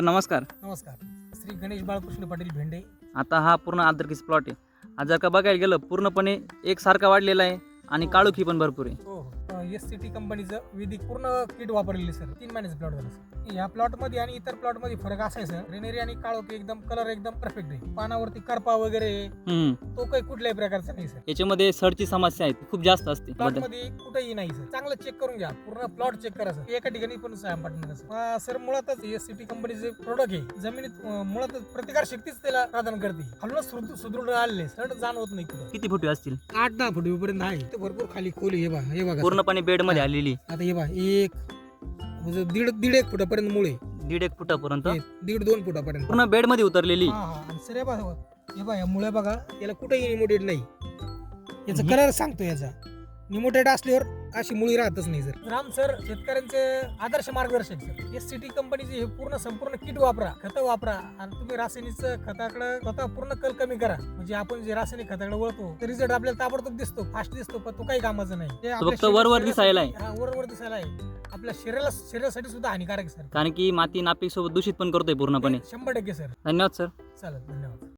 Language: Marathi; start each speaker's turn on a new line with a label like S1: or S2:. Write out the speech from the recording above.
S1: नमस्कार.
S2: नमस्कार. श्री गणेश बाळकृष्ण पाटील भेंडे.
S1: आता हा पूर्ण आदरकीचा प्लॉट आहे. आज जर का बघायला गेलं पूर्णपणे एकसारखा वाढलेला आहे आणि काळोखी पण भरपूर आहे.
S2: हो हो. एस सी टी कंपनीचं विधिक पूर्ण किट वापरलेली सर तीन महिन्याचं प्लॉट झालं सर या प्लॉटमध्ये आणि इतर प्लॉटमध्ये फरक असा आहे सर रेनेरी आणि काळोखी एकदम कलर एकदम परफेक्ट आहे. पानावरती करपा वगैरे. तो काही कुठल्याही प्रकारचा नाही सर
S1: याच्यामध्ये सडची समस्या आहे ती खूप जास्त असते.
S2: प्लॉटमध्ये कुठेही नाही सर चांगलं चेक करून घ्या. पूर्ण प्लॉट चेक करा सर एका ठिकाणी पण सापडणार सर अं, सर मुळातच एस सी टी कंपनीचे प्रोडक्ट आहे. जमिनीत अं, मुळातच प्रतिकार शक्तीच त्याला प्रदान करते. खालून सुदृढ सुदृढ आलेले सर जाणवत नाही कुठं.
S1: किती फुटी असतील?
S2: आठ दहा फुटीपर्यंत आहे. ते भरपूर खाली खोली हे बघा. हे बघा.
S1: पूर्णपणे बेडमध्ये आलेली.
S2: आता हे बघा एक म्हणजे दीड दीड एक फुटापर्यंत मुळे
S1: दीड एक फुटापर्यंत?
S2: दीड दोन फुटापर्यंत.
S1: पूर्ण बेडमध्ये उतरलेली.
S2: हा हा. आणि सर हे बघा हे बघा या मुळे बघा याला कुठेही निमोटेड नाही. याचा. कलर सांगतो याचा. निमोटेड असल्यावर अशी मुळी राहतच नाही सर. राम सर शेतकऱ्यांचे आदर्श मार्गदर्शक सर. एस सी टी कंपनीचे हे पूर्ण संपूर्ण किट वापरा खतं वापरा आणि तुम्ही रासायनिक खताकडे स्वतः पूर्ण कल कमी करा. म्हणजे आपण जे रासायनिक खताकडे वळतो ते रिझल्ट आपल्याला ताबडतोब दिसतो फास्ट दिसतो पण तो काही कामाचा नाही. ते आपल्या
S1: फक्त वरवर दिसायला आहे.
S2: हा वरवर दिसायला आहे. आपल्या शरीराला शरीरासाठी सुद्धा हानिकारक आहे, सर.
S1: कारण की माती नापीक सोबत दूषित पण करतोय पूर्णपणे.
S2: शंभर टक्के सर.
S1: धन्यवाद सर.
S2: चालेल धन्यवाद.